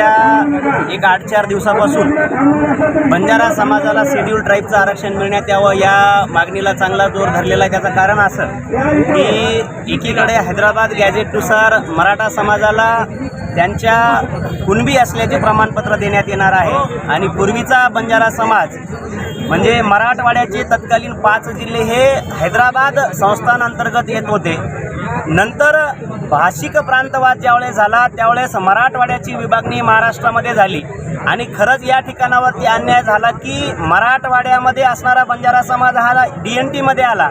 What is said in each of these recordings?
मागच्या एक आठ चार दिवसापासून बंजारा समाजाला शेड्यूल ट्राईबचं आरक्षण मिळण्यात यावं या मागणीला चांगला जोर धरलेला आहे. त्याचं कारण असं की एकीकडे हैदराबाद गॅजेटनुसार मराठा समाजाला त्यांच्या कुणबी असल्याचे प्रमाणपत्र देण्यात येणार आहे. आणि पूर्वीचा बंजारा समाज म्हणजे मराठवाड्याचे तत्कालीन पाच जिल्हे हे हैदराबाद संस्थान अंतर्गत येत होते. नंतर भाषिक प्रांतवाद ज्यावेळेस झाला त्यावेळेस मराठवाड्याची विभागणी महाराष्ट्रामध्ये झाली. आणि खरंच या ठिकाणावरती अन्याय झाला की मराठवाड्यामध्ये असणारा बंजारा समाज हा डी एन टीमध्ये आला.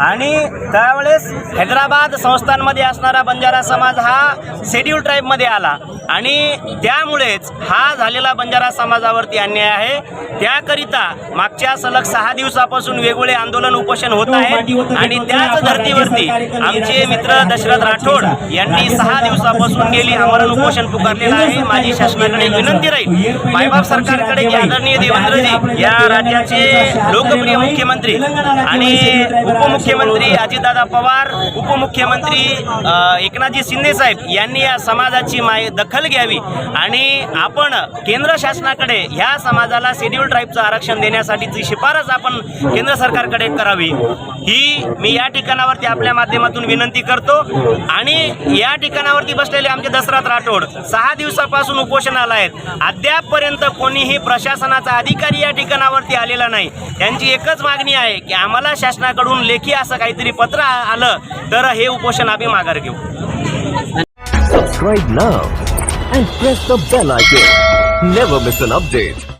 आणि त्यावेळेस हैदराबाद संस्थांमध्ये असणारा बंजारा समाज हा शेड्यूल ट्राईबमध्ये आला. आणि त्यामुळेच हा झालेला बंजारा समाजावरती अन्याय आहे. त्याकरिता मागच्या सलग सहा दिवसापासून वेगवेगळे आंदोलन उपोषण होत आहे आणि त्याच धर्तीवरती आमचे मित्र दशरथ राठोड यांनी सहा दिवसापासून गेली आमरण उपोषण पुकारलेलं आहे. माझी शासनाकडे विनंती राहील. मायबाप सरकारकडे आदरणीय देवेंद्रजी या राज्याचे लोकप्रिय मुख्यमंत्री आणि उपमुख्यमंत्री अजितदादा पवार उपमुख्यमंत्री एकनाथजी शिंदे साहेब यांनी या समाजाची माय दखल घ्यावी आणि आपण केंद्र शासनाकडे ह्या समाजाला शेड्यूल ट्राईबचं आरक्षण देण्यासाठीची शिफारस आपण केंद्र सरकारकडे करावी. ही मी या ठिकाणावरती आपल्या माध्यमातून विनंती करतो. आणि या ठिकाणावरती बसलेले आमचे दसरात राठोड सहा दिवसापासून उपोषणाला आहेत अद्यापपर्यंत कोणीही प्रशासनाचा अधिकारी या ठिकाणावरती आलेला नाही. त्यांची एकच मागणी आहे की आम्हाला शासनाकडून लेखी असं काहीतरी पत्र आलं तर हे उपोषण आम्ही माघार घेऊ. Subscribe now and press the bell icon never miss an update